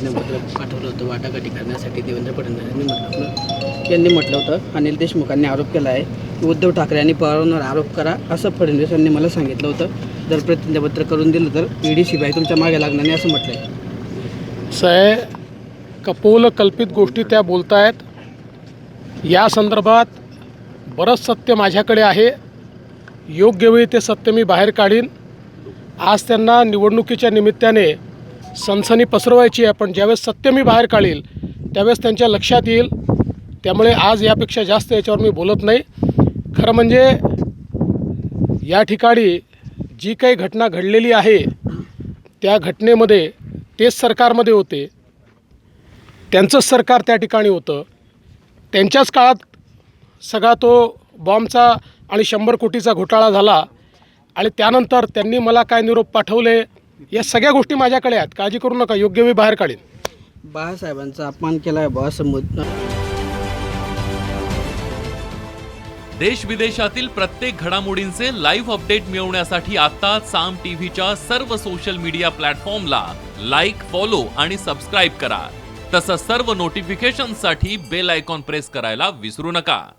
प्रतिज्ञापत्र पाठवलं होतं. वाटाघाटी करण्यासाठी देवेंद्र फडणवीस म्हटलं यांनी म्हटलं होतं अनिल देशमुखांनी आरोप केला आहे उद्धव ठाकरे यांनी पवारांवर आरोप करा असं फडणवीस यांनी मला सांगितलं होतं. जर प्रतिज्ञापत्र करून दिलं तर ईडी सीबीआय तुमच्या मागे लागणार नाही असं म्हटलं आहे सय कपोल कल्पित गोष्टी त्या बोलत आहेत या संदर्भात बरंच सत्य माझ्याकडे आहे. योग्य वेळी ते सत्य मी बाहेर काढीन. आज त्यांना निवडणुकीच्या निमित्ताने सनसनी पसरवायची आहे पण ज्यावेळेस सत्य मी बाहेर काढील त्यावेळेस त्यांच्या लक्षात येईल. त्यामुळे आज यापेक्षा जास्त याच्यावर मी बोलत नाही. खरं म्हणजे या ठिकाणी जी काही घटना घडलेली आहे त्या घटनेमध्ये तेच सरकारमध्ये होते. त्यांचंच सरकार त्या ठिकाणी होतं. त्यांच्याच काळात सगळा तो बॉम्बचा आणि शंभर कोटीचा घोटाळा झाला आणि त्यानंतर त्यांनी मला काय निरोप पाठवले या सगळ्या गोष्टी माझ्याकडे आहेत. काळजी करू नका योग्य वेळी बाहेर काढीन. बाळासाहेबांचा अपमान केला आहे बा असं देश विदेशातील प्रत्येक घडामोडींचे लाईव्ह अपडेट मिळवण्यासाठी आता साम टीव्हीच्या सर्व सोशल मीडिया प्लॅटफॉर्मला लाईक फॉलो आणि सबस्क्राईब करा. तसंच सर्व नोटिफिकेशनसाठी बेल आयकॉन प्रेस करायला विसरू नका.